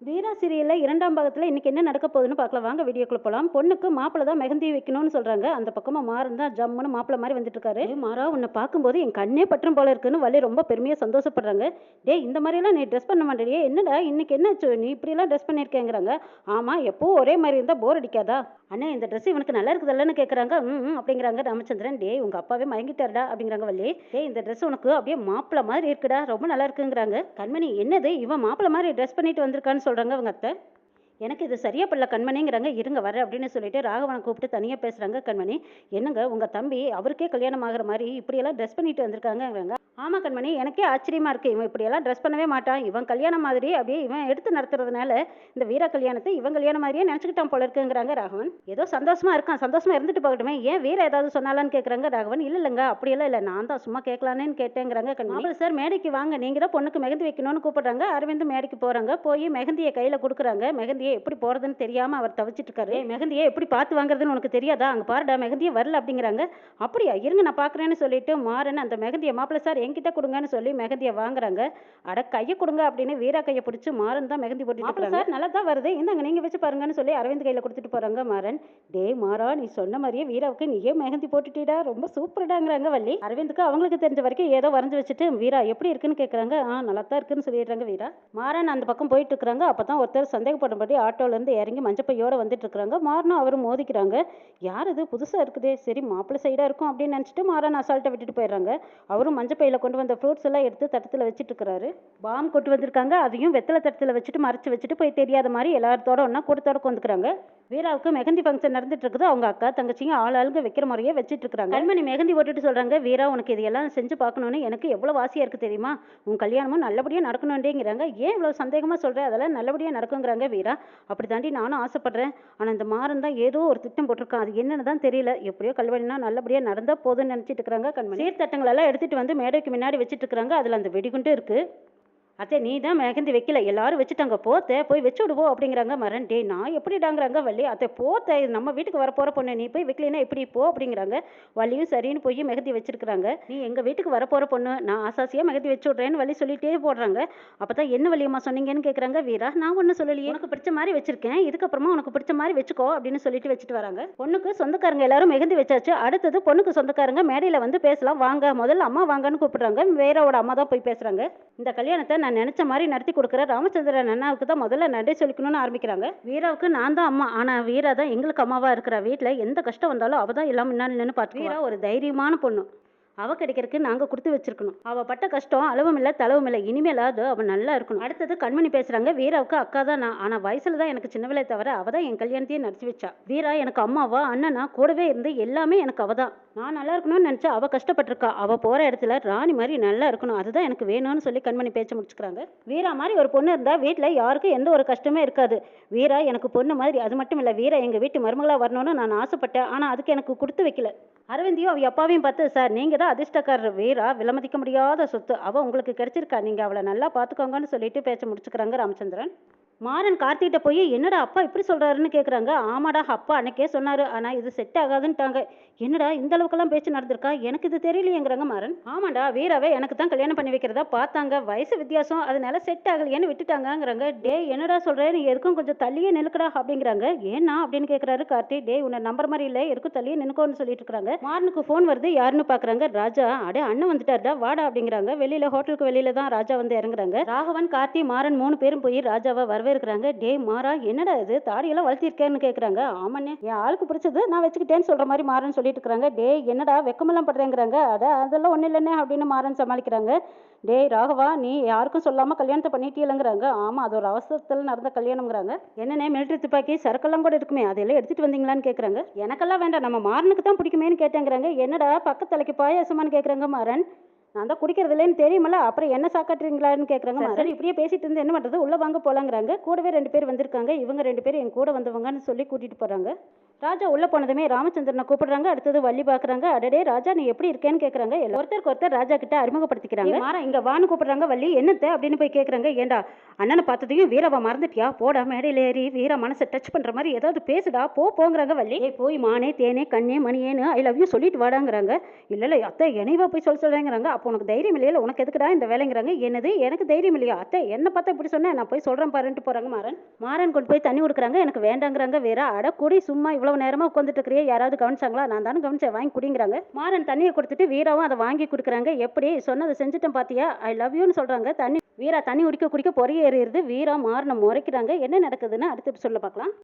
வீரா சீரியலில் இரண்டாம் பாகத்தில் இன்றைக்கி என்ன நடக்க போகுதுன்னு பார்க்கலாம். வாங்க வீடியோக்குள்ள போகலாம் பொண்ணுக்கு மாப்பிள்ளை தான் மெஹந்தி வைக்கணும்னு சொல்கிறாங்க அந்த பக்கமாக மாறன் தான் ஜம்முன்னு மாப்பிள்ளை மாதிரி வந்துட்டு இருக்காரு மாறா உன்னை பார்க்கும்போது என் கண்ணே பற்றும் போல இருக்குன்னு வள்ளி ரொம்ப பெருமையாக சந்தோஷப்படுறாங்க. டே இந்த மாதிரிலாம் நீ ட்ரெஸ் பண்ண மாட்டேறியே என்னடா இன்னைக்கு என்ன நீ இப்படியெல்லாம் ட்ரெஸ் பண்ணியிருக்கேங்கிறாங்க. ஆமாம் எப்போவும் ஒரே மாதிரி இருந்தால் போர் அடிக்காதா? அண்ணே இந்த ட்ரெஸ் இவனுக்கு நல்லா இருக்குதுல்லன்னு கேட்குறாங்க ம் அப்படிங்கிறாங்க ராமச்சந்திரன். டேய் உங்கள் அப்பாவே மயங்கிட்டாருடா அப்படிங்கிறாங்க வள்ளி. டே இந்த ட்ரெஸ் உனக்கு அப்படியே மாப்பிள்ளை மாதிரி இருக்குடா ரொம்ப நல்லா இருக்குங்கிறாங்க. கண்மணி என்னது? இவன் மாப்பிள்ளை மாதிரி ட்ரெஸ் பண்ணிட்டு வந்திருக்கான்னு சொல்கிறாங்க அவங்க அத்தை. எனக்கு இது சரியா படல கண்மணிங்கிறாங்க இருங்க வர அப்படின்னு சொல்லிட்டு ராகவனை கூப்பிட்டு தனியாக பேசுகிறாங்க கண்மணி. என்னங்க உங்கள் தம்பி அவருக்கே கல்யாணம் ஆகிற மாதிரி இப்படியெல்லாம் ட்ரெஸ் பண்ணிட்டு வந்திருக்காங்கங்கிறாங்க. ஆமாம் கண்மணி எனக்கே ஆச்சரியமா இருக்கு. இவன் இப்படியெல்லாம் ட்ரெஸ் பண்ணவே மாட்டான். இவன் கல்யாணம் மாதிரி அப்படியே இவன் எடுத்து நடத்துறதுனால இந்த வீர கல்யாணத்தை இவன் கல்யாணம் மாதிரியே நினச்சிக்கிட்டான் போல இருக்குங்கிறாங்க ராகவன். ஏதோ சந்தோஷமாக இருக்கான். சந்தோஷமாக இருந்துட்டு போகட்டுமே. ஏன் வீர ஏதாவது சொன்னாலான்னு கேட்குறாங்க ராகவன். இல்லை இல்லைங்க அப்படியெல்லாம் இல்லை. நான் தான் சும்மா கேட்கலானேன்னு கேட்டேங்கிறாங்க கண்மணி. சார் மேடைக்கு வாங்க. நீங்கள் தான் பொண்ணுக்கு மெகந்தி வைக்கணும்னு கூப்பிட்றாங்க. அரவிந்த் மேடைக்கு போகிறாங்க போய் மெகந்தியை கையில் கொடுக்குறாங்க. மெஹந்தியை எப்படி போகிறதுன்னு தெரியாமல் அவர் தவிச்சிட்டு இருக்காரு "ஏய், மெஹந்தியை எப்படி பார்த்து வாங்குறதுன்னு உனக்கு தெரியாதா? அங்கே பாருடா மெஹந்தியே வரல அப்படிங்கிறாங்க. அப்படியா? இருங்க நான் பார்க்குறேன்னு சொல்லிட்டு மாறன் அந்த மெஹந்தியை மாப்பிள்ளை சார் என்கிட்ட கொடுங்கன்னு சொல்லி மெஹந்தியை வாங்குறாங்க. அட கையை கொடுங்க அப்படின்னு வீரா கையை பிடிச்சி மாறன் தான் மெஹந்தி போட்டு சார் நல்லா தான் வருது. இந்தாங்க நீங்கள் வச்சு பாருங்கன்னு சொல்லி அரவிந்த் கையில் கொடுத்துட்டு போகிறாங்க மாறன். டேய் மாறா நீ சொன்ன மாதிரியே வீராவுக்கு நீயே மெஹந்தி போட்டுட்டீடா ரொம்ப சூப்பர்டாங்கிறாங்க வள்ளி. அரவிந்துக்கு அவங்களுக்கு தெரிஞ்ச வரைக்கும் ஏதோ வரைஞ்சி வச்சுட்டு வீரா எப்படி இருக்குன்னு கேட்குறாங்க ஆ நல்லா தான் இருக்குன்னு சொல்லிடுறாங்க வீரா. மாறன் அந்த பக்கம் போயிட்டு இருக்கிறாங்க. அப்போ தான் ஒருத்தர் சந்தேகப்படும்படி ஆட்டோலேருந்து இறங்கி மஞ்சப்பையோடு வந்துட்டு இருக்கிறாங்க. மாறனும் அவரும் மோதிக்கிறாங்க. யார் இது? புதுசாக இருக்குதே. சரி மாப்பிள்ளை சைடாக இருக்கும் அப்படின்னு நினச்சிட்டு மாறன் அசால்ட்டை விட்டுட்டு போயிடுறாங்க. அவரும் மஞ்சப்பையில் கொண்டு வந்த ஃப்ரூட்ஸ் எல்லாம் எடுத்து தட்டத்தில் வச்சுட்டு இருக்கிறாரு. பாம் கொண்டு வந்திருக்காங்க. அதையும் வெத்தலை தட்டத்தில் வச்சுட்டு மறைச்சு வச்சுட்டு போய் தெரியாத மாதிரி எல்லாத்தோட ஒன்றா கூட்டத்தோட கொண்டுக்கிறாங்க வீராவுக்கு மெஹந்தி ஃபங்க்ஷன் நடந்துட்டு இருக்குது. அவங்க அக்கா தங்கச்சியும் ஆள் ஆளுங்க வைக்கிற முறையே வச்சுட்டு இருக்காங்க கண்மணி மெஹந்தி போட்டுட்டு சொல்றாங்க வீரா உனக்கு இதையெல்லாம் செஞ்சு பார்க்கணும்னு எனக்கு எவ்வளோ வாசியாக இருக்கு தெரியுமா? உன் கல்யாணமும் நல்லபடியாக நடக்கணும்டேங்கிறாங்க ஏன் இவ்வளோ சந்தேகமா சொல்ற? அதெல்லாம் நல்லபடியாக நடக்குங்கிறாங்க வீரா. அப்படி தாண்டி நானும் ஆசைப்படுறேன். ஆனால் இந்த மாறன் தான் ஏதோ ஒரு திட்டம் போட்டிருக்கான். அது என்னன்னு தான் தெரியல. எப்படியோ கல்யாணம்னா நல்லபடியாக நடந்தால் போதும்னு நினச்சிட்டு இருக்கிறாங்க கண்மணி. சீர்தட்டங்கள் எடுத்துகிட்டு வந்து மேடைக்கு முன்னாடி வச்சுட்டு இருக்கிறாங்க. அதில் அந்த வெடிகுண்டு இருக்குது அத்தை நீ தான் மெஹந்தி வைக்கல. எல்லாரும் வச்சுட்டாங்க. போத்த போய் வச்சு விடுவோம் அப்படிங்கிறாங்க மரன். டே நான் எப்படிடாங்கிறாங்க வள்ளி? அத்தை போத்த இது நம்ம வீட்டுக்கு வர போகிற பொண்ணு. நீ போய் வைக்கலைன்னா எப்படி போ அப்படிங்கிறாங்க. வள்ளியும் சரின்னு போய் மெகந்தி வச்சிருக்கிறாங்க. நீ எங்கள் வீட்டுக்கு வர போகிற பொண்ணு? நான் ஆசாசியாக மெகந்தி வச்சு விட்றேன்னு வள்ளி சொல்லிட்டே போடுறாங்க. அப்போ தான் என்ன வள்ளியம்மா சொன்னீங்கன்னு கேட்குறாங்க வீரா நான் ஒன்றும் சொல்லலையே. உனக்கு பிடிச்ச மாதிரி வச்சிருக்கேன். இதுக்கப்புறமா உனக்கு பிடிச்ச மாதிரி வச்சுக்கோ அப்படின்னு சொல்லிட்டு வச்சுட்டு வராங்க. பொண்ணுக்கு சொந்தக்காரங்க எல்லாரும் மெகந்தி வச்சாச்சு. அடுத்தது பொண்ணுக்கு சொந்தக்காரங்க மேடையில் வந்து பேசலாம். வாங்க முதல்ல அம்மா வாங்கன்னு கூப்பிடுறாங்க. வேறோட அம்மா தான் போய் பேசுகிறாங்க இந்த கல்யாணத்தை நான் நினச்ச மாதிரி நடத்தி கொடுக்குற ராமச்சந்திரன் அண்ணாவுக்கு தான் முதல்ல நன்றி சொல்லிக்கணும்னு ஆரம்பிக்கிறாங்க. வீராவுக்கு நான் தான் அம்மா. ஆனால் வீரா தான் எங்களுக்கு அம்மாவாக இருக்கிற. வீட்டில் எந்த கஷ்டம் வந்தாலும் அவள் தான் எல்லாம் முன்னாடி நின்று பார்த்து வீரா ஒரு தைரியமான பொண்ணு. அவ கிடைக்கிறதுக்கு நாங்கள் கொடுத்து வச்சிருக்கணும். அவ பட்ட கஷ்டம் அளவும் இல்லை தளவும் இல்லை. இனிமேலாவது அவள் நல்லா இருக்கணும். அடுத்தது கண்மணி பேசுறாங்க வீராவுக்கு அக்கா தான் நான். ஆனால் வயசுல தான் எனக்கு சின்னவிலை தவிர அவள் தான் என் கல்யாணத்தையே நடத்தி வச்சா. வீரா எனக்கு அம்மாவா அண்ணனா கூடவே இருந்து எல்லாமே எனக்கு அவள் தான். நான் நல்லா இருக்கணும்னு நினச்சா அவள் கஷ்டப்பட்டிருக்கா. அவள் போகிற இடத்துல ராணி மாதிரி நல்லா இருக்கணும். அதுதான் எனக்கு வேணும்னு சொல்லி கண்மணி பேச்ச முடிச்சுக்கிறாங்க. வீரா மாதிரி ஒரு பொண்ணு இருந்தால் வீட்டில் யாருக்கும் எந்த ஒரு கஷ்டமே இருக்காது. வீரா எனக்கு பொண்ணு மாதிரி அது மட்டும் இல்லை. வீரா எங்கள் வீட்டு மருமகளாக வரணும்னு நான் ஆசைப்பட்டேன். ஆனால் அதுக்கு எனக்கு கொடுத்து வைக்கல. அரவிந்தையும் அவ அப்பாவையும் பார்த்து சார் நீங்கள் தான் அதிர்ஷ்டக்காரர் வீரா விலமதிக்க முடியாத சொத்து. அவள் உங்களுக்கு கிடைச்சிருக்கா. நீங்கள் அவளை நல்லா பார்த்துக்கோங்கன்னு சொல்லிட்டு பேச்ச முடிச்சுக்கிறாங்க ராமச்சந்திரன். மாறன் கார்த்திகிட்ட போய் என்னடா அப்பா இப்படி சொல்கிறாருன்னு கேட்குறாங்க ஆமாடா அப்பா அன்னைக்கே சொன்னார். ஆனால் இது செட் ஆகாதுன்ட்டாங்க. என்னடா இந்த அளவுக்கெல்லாம் பேச்சு நடந்திருக்கா? எனக்கு இது தெரியலையேங்கிறாங்க மாறன். ஆமாடா வீராவை எனக்கு தான் கல்யாணம் பண்ணி வைக்கிறதா பார்த்தாங்க. வயசு வித்தியாசம். அதனால செட் ஆகலையேன்னு விட்டுட்டாங்கங்கிறாங்க. டே என்னடா சொல்கிறேன்னு நீ எதுக்கும் கொஞ்சம் தள்ளியே நிலுக்கடா அப்படிங்கிறாங்க. ஏன்னா? அப்படின்னு கேட்குறாரு கார்த்தி டே உன்னை நம்பர் மாதிரி இல்லை. எதுக்கும் தள்ளியே நினுக்கோன்னு சொல்லிட்டு இருக்காங்க மாறனுக்கு ஃபோன் வருது. யாருன்னு பார்க்குறாங்க ராஜா அடே அண்ணன் வந்துட்டாருடா. வாடா அப்படிங்கிறாங்க. வெளியில ஹோட்டலுக்கு வெளியில தான் ராஜா வந்து இறங்குறாங்க. ராகவன் கார்த்தி மாறன் மூணு பேரும் போய் ராஜாவை வரவேற்கிறாங்க டே மாறா என்னடா இது? தாடியெல்லாம் வளர்த்திருக்கேன்னு கேட்குறாங்க ஆமாண்ணே என் ஆளுக்கு பிடிச்சது நான் வச்சுக்கிட்டேன்னு சொல்ற மாதிரி மாறன் சொல்லிட்டு இருக்காங்க டே என்னடா வெக்கமெல்லாம் படுறேங்கிறாங்க அதை அதெல்லாம் ஒன்றும் இல்லைண்ணே அப்படின்னு மாறன் சமாளிக்கிறாங்க. டேய் ராகவா நீ யாருக்கும் சொல்லாம கல்யாணத்தை பண்ணிட்டீங்களங்கிறாங்க ஆமா அது ஒரு அவசரத்தில் நடந்த கல்யாணம்ங்கிறாங்க. என்னென்ன மிலிட்ரி துப்பாக்கி சரக்கெல்லாம் கூட இருக்குமே அதெல்லாம் எடுத்துட்டு வந்தீங்களான்னு கேட்குறாங்க எனக்கெல்லாம் வேண்டாம் நம்ம மாறனுக்கு தான் பிடிக்குமேன்னு கேட்டேங்கிறாங்க. என்னடா பக்கத்தலைக்கு பாயாசமானு கேட்குறாங்க மாறன். நான் தான் குடிக்கிறது இல்லைன்னு தெரியுமல அப்புறம் என்ன சாக்காட்டுறீங்களான்னு கேட்குறாங்க மாறன் இப்படியே பேசிட்டு இருந்து என்ன பண்ணுறது உள்ளே வாங்க போலாங்கிறாங்க. கூடவே ரெண்டு பேர் வந்திருக்காங்க. இவங்க ரெண்டு பேரும் என் கூட வந்தவங்கன்னு சொல்லி கூட்டிட்டு போறாங்க. ராஜா உள்ள போனதுமே ராமச்சந்திரனை கூப்பிடுறாங்க. அடுத்தது வள்ளி பார்க்குறாங்க அடடே ராஜா நீ எப்படி இருக்கேன்னு கேட்குறாங்க ஒருத்தருக்கு ஒருத்தர் ராஜா கிட்ட அறிமுகப்படுத்திக்கிறாங்க. மாறா இங்க வான்னு கூப்பிடுறாங்க வள்ளி. என்னத்த அப்படின்னு போய் கேட்குறாங்க ஏண்டா அண்ணனை பார்த்ததையும் வீரவா மறந்துட்டியா? போடா மேடையில் ஏறி வீர மனசை டச் பண்ற மாதிரி ஏதாவது பேசுடா. போ போங்கிறாங்க வள்ளி. ஏய் போய் மானே தேனே கண்ணே மணியேன்னு ஐ லவ் யூ சொல்லிட்டு வாடாங்கிறாங்க. இல்ல இல்ல அத்தை என்னைவா போய் சொல்ல சொல்றேங்கிறாங்க. அப்போ அப்போ உனக்கு தைரியம் இல்லையில உனக்கு எதுக்குடா இந்த வேலைங்கிறாங்க? என்னது? எனக்கு தைரியம் இல்லையா? அத்தை என்ன பார்த்தா இப்படி சொன்னேன் நான் போய் சொல்கிறேன் பாருன்ட்டு போகிறாங்க மாறன். மாறன் கொண்டு போய் தண்ணி கொடுக்குறாங்க. எனக்கு வேண்டாங்கிறாங்க வேற. அட குடி சும்மா இவ்வளவு நேரமாக உட்காந்துட்டு இருக்கிறியே. யாராவது கவனிச்சாங்களா? நான் தானே கவனிச்சேன். வாங்கி குடிங்கிறாங்க. மாறன் தண்ணியை கொடுத்துட்டு வீராவும் அதை வாங்கி கொடுக்குறாங்க. எப்படி? சொன்னதை செஞ்சுட்டேன் பார்த்தியா ஐ லவ் யூன்னு சொல்கிறாங்க தண்ணி வீரா தண்ணி குடிக்க குடிக்க பொறி ஏறிடுது. வீரா மாறனை முறைக்கிறாங்க. என்ன நடக்குதுன்னு அடுத்த சொல்ல பார்க்கலாம்.